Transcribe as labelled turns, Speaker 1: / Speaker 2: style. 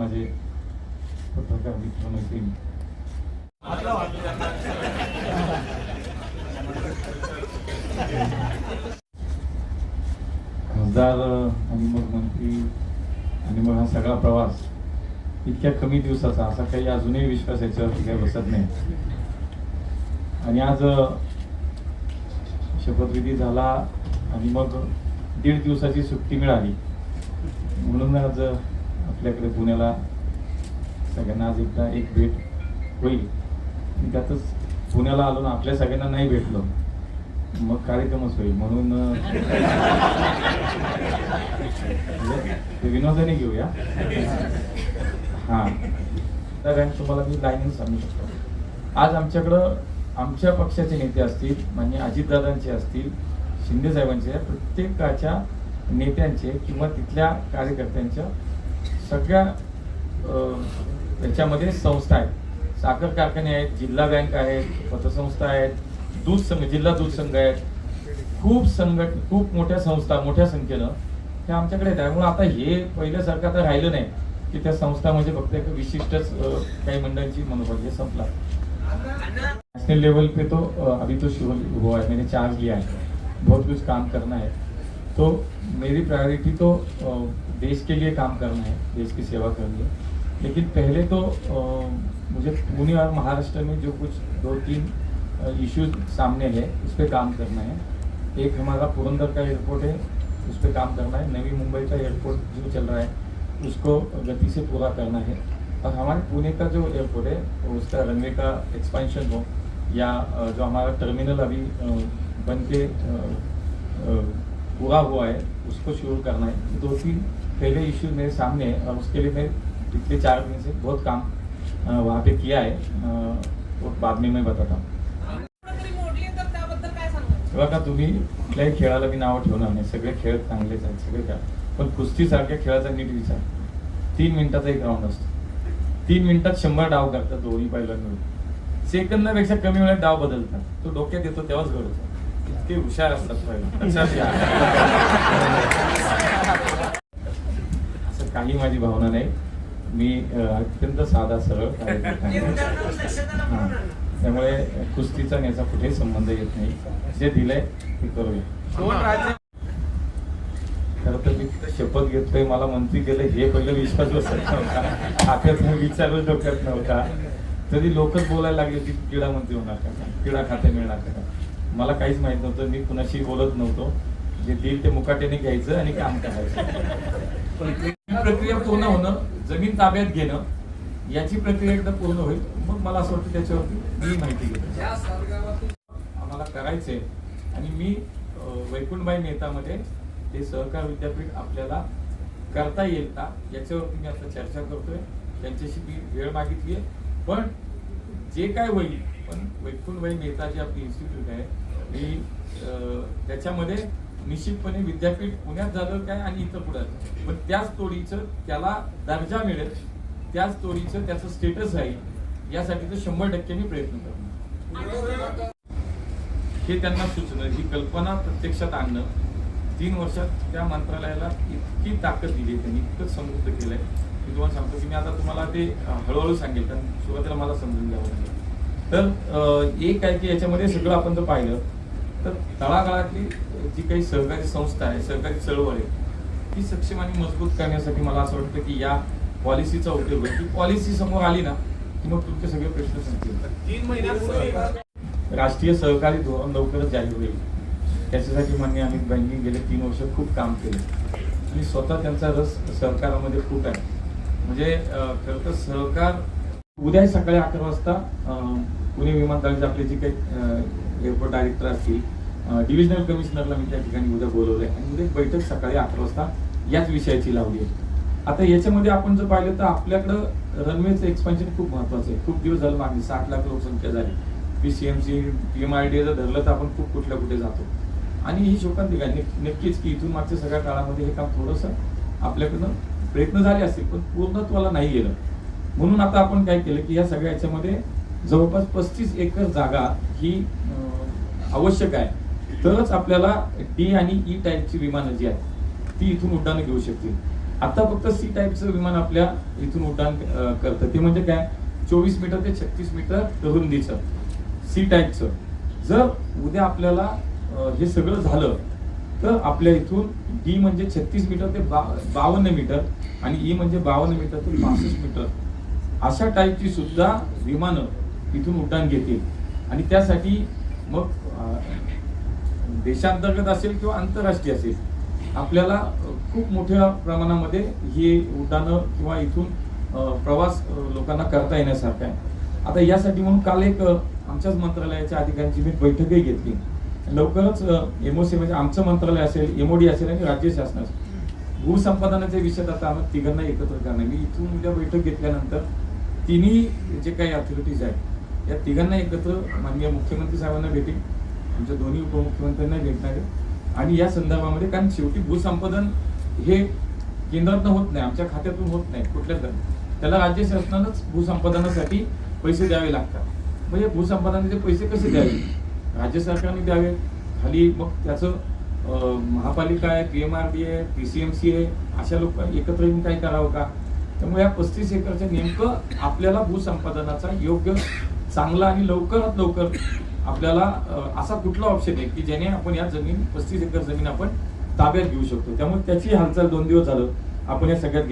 Speaker 1: माझे पत्रकार मित्र मैत्रिणी. खासदार आणि मग मंत्री आणि मग हा सगळा प्रवास इतक्या कमी दिवसाचा असा काही अजूनही विश्वास याच्यावरती काही बसत नाही. आणि आज शपथविधी झाला आणि मग दीड दिवसाची सुट्टी मिळाली. म्हणून आज आपल्याकडे पुण्याला सगळ्यांना आज एकदा एक भेट होईल. त्यातच पुण्याला आलो ना आपल्या सगळ्यांना नाही भेटलो. मग कार्यक्रमच होईल म्हणून ते म्हणजे विनोदाने घेऊया. हा. तर तुम्हाला मी लाईन सांगू शकतो. आज आमच्याकडं आमच्या पक्षाचे नेते असतील म्हणजे अजितदादांचे असतील शिंदे साहेबांचे प्रत्येकाच्या नेत्यांचे किंवा तिथल्या कार्यकर्त्यांच्या सगळ्या याच्यामध्ये संस्था आहेत. साखर कारखाने आहेत जिल्हा बँक आहेत पतसंस्था आहेत दूध संघ जिल्हा दूध संघ आहेत. खूप संघट खूप मोठ्या संस्था मोठ्या संख्येनं त्या आमच्याकडे आहेत. त्यामुळे आता हे पहिल्यासारखं आता राहिलं नाही की त्या संस्था म्हणजे फक्त एक विशिष्टच काही मंडळांची मनोबल हे संपला. नेशनल लेवल पे तो अभितोष अभी तो शुरू हुआ है. मैंने चार्ज लिया है. बहुत कुछ काम करना है. तो मेरी प्रायोरिटी तो देश के लिए काम करना है देश की सेवा करनी है। लेकिन पहले तो अ, मुझे पुणे और महाराष्ट्र में जो कुछ दो तीन इश्यूज़ सामने है उस पर काम करना है। एक हमारा पुरंदर का एयरपोर्ट है उस पर काम करना है। नवी मुंबई का एयरपोर्ट जो चल रहा है उसको गति से पूरा करना है। और हमारे पुणे का जो एयरपोर्ट है उसका रनवे का एक्सपेंशन हो या जो हमारा टर्मिनल अभी बन के पूरा हुआ है उसको शुरू करना है। दो तीन पहले इश्यू मेरे सामने है और उसके लिए मैं पिछले चार दिन से बहुत काम वहाँ पे किया है और बाद में मैं बताता हूँ। बघा तुम्ही कुठल्याही खेळाला मी नावं ठेवणार नाही. सगळे खेळ चांगलेच आहेत सगळे खेळ. पण कुस्तीसारख्या खेळाचा नीट विचार. तीन मिनिटाचा एक राऊंड असतो. तीन मिनिटात शंभर डाव करतात दोन्ही पहिला मिळून. सेकंदापेक्षा कमी वेळात डाव बदलतात. तो डोक्यात येतो तेव्हाच घडतो इतके हुशार असतात पहिला. काही माझी भावना नाही. मी अत्यंत साधा सरळ कार्यकर्ता आहे. हा. त्यामुळे कुस्तीचा याचा कुठेही संबंध येत नाही. जे दिलंय ते करूया. खरं तर मी तिथं शपथ घेतोय. मला मंत्री केलं हे पहिलं विश्वास बसत नव्हता. आख्यात विचारच डोक्यात नव्हता. तरी लोकच बोलायला लागले की क्रीडा मंत्री होणार का? क्रीडा खाते मिळणार का? मला काहीच माहीत नव्हतं. मी कुणाशी बोलत नव्हतो. जे देईल ते मुकाट्याने घ्यायचं आणि काम करायचं. ही प्रक्रिया पूर्ण होणं जमीन ताब्यात घेणं याची प्रक्रिया एकदा पूर्ण होईल. मग मला असं वाटतं त्याच्यावरती मी माहिती घेतो. आम्हाला करायचंय. आणि मी वैकुंठबाई मेहतामध्ये ते सहकार विद्यापीठ आपल्याला करता येईल का याच्यावरती मी आता चर्चा करतोय. त्यांच्याशी मी वेळ मागितली आहे. पण जे काय होईल पण वैकुंठबाई मेहता जी आपली इन्स्टिट्यूट आहे मी त्याच्यामध्ये निश्चितपणे विद्यापीठ पुण्यात झालं काय आणि इथं पुढे पण त्याच तोडीचं त्याला दर्जा मिळेल त्याच तोडीचं त्याचं स्टेटस राहील यासाठी तर शंभर टक्के मी प्रयत्न करणार. हे त्यांना सुचणं ही कल्पना प्रत्यक्षात आणणं तीन वर्षात त्या मंत्रालयाला इतकी ताकद दिली त्यांनी इतकं समृद्ध केलंय. मी तुम्हाला सांगतो की मी आता तुम्हाला ते हळूहळू सांगेल कारण सुरुवातीला मला समजून घ्यावं लागेल. तर एक आहे की याच्यामध्ये सगळं आपण जर पाहिलं तर तळागाळातली जी काही सहकारी संस्था आहे सहकारी चळवळ आहे ती सक्षम आणि मजबूत करण्यासाठी मला असं वाटतं की या पॉलिसीचा उपयोग होईल ती पॉलिसी समोर आली ना की मग तुमचे सगळे प्रश्न संपतील.
Speaker 2: महिन्यापूर्वी
Speaker 1: राष्ट्रीय सहकारी धोरण लवकरच जाहीर होईल. त्याच्यासाठी मान्य अमित भाईंनी गेले तीन वर्ष खूप काम केले. आणि स्वतः त्यांचा रस सहकारामध्ये खूप आहे. म्हणजे खरं तर सहकार उद्या सकाळी अकरा वाजता पुणे विमानतळाचे आपले जे काही एअरपोर्ट डायरेक्टर असतील डिव्हिजनल कमिशनरला मी त्या ठिकाणी उद्या बोलवलंय. आणि उद्या बैठक सकाळी अकरा वाजता याच विषयाची लावली आहे. आता याच्यामध्ये आपण जर पाहिलं तर आपल्याकडं रनवेचं एक्सपान्शन खूप महत्वाचं आहे. खूप दिवस झालं मागणी साठ लाख लोकसंख्या झाली. P C M C P M I D जर धरलं तर आपण खूप कुठल्या कुठे जातो. आणि ही शोकांतिका आहे. नक्कीच की इथून मागच्या सगळ्या काळामध्ये हे काम थोडंसं आपल्याकडनं प्रयत्न झाले असतील पण पूर्णत्वाला नाही गेलं. म्हणून आता आपण काय केलं की या सगळ्या याच्यामध्ये जवळपास पस्तीस एकर जागा ही आवश्यक आहे. तरच आपल्याला डी आणि e ई टाईपची विमानं जी आहेत ती इथून उड्डाणं घेऊ शकतील. आता फक्त सी टाईपचं विमान आपल्या इथून उड्डाण करतं. ते म्हणजे काय? चोवीस मीटर ते छत्तीस मीटर रुंदीचं सी टाईपचं जर उद्या आपल्याला हे सगळं झालं तर आपल्या इथून डी म्हणजे छत्तीस मीटर ते बा बावन्न मीटर आणि ई म्हणजे बावन्न मीटर ते पासष्ट मीटर अशा टाईपची सुद्धा विमानं इथून उड्डाण घेतील. आणि त्यासाठी मग देशांतर्गत असेल किंवा आंतरराष्ट्रीय असेल आपल्याला खूप मोठ्या प्रमाणामध्ये ही उड्डाणं किंवा इथून प्रवास लोकांना करता येण्यासारखा आहे. आता यासाठी म्हणून काल एक आमच्याच मंत्रालयाच्या अधिकाऱ्यांची मी बैठकही घेतली. लवकरच एमओसी म्हणजे आमचं मंत्रालय असेल एमओडी असेल आणि राज्य शासन असेल भूसंपादनाच्या विषयात आता आम्ही तिघांना एकत्र करणार मी इथून उद्या बैठक घेतल्यानंतर तिन्ही जे काही अथॉरिटीज आहेत या तिघांना एकत्र माननीय मुख्यमंत्री साहेबांना भेटेल आमच्या दोन्ही उपमुख्यमंत्र्यांना भेटणार आहे. आणि या संदर्भामध्ये कारण शेवटी भूसंपादन हे केंद्रातनं होत नाही आमच्या खात्यातून होत नाही कुठल्याच त्याला राज्य शासनानंच भूसंपादनासाठी पैसे द्यावे लागतात. म्हणजे भूसंपादनाचे पैसे कसे द्यावे? राज्य सरकारने द्यावे. खाली मग त्याचं महापालिका आहे पी एम आर डी आहे पी सी एम सी आहे अशा लोक एकत्र येऊन काय करावं का? त्यामुळे या पस्तीस एकरच्या नेमकं आपल्याला भूसंपादनाचा योग्य चांगला आणि लवकरात लवकर आपल्याला असा कुठला ऑप्शन आहे की ज्याने आपण या जमीन पस्तीस एकर जमीन आपण ताब्यात घेऊ शकतो. त्यामुळे त्याची हालचाल दोन दिवस झालं आपण या सगळ्यात घेतो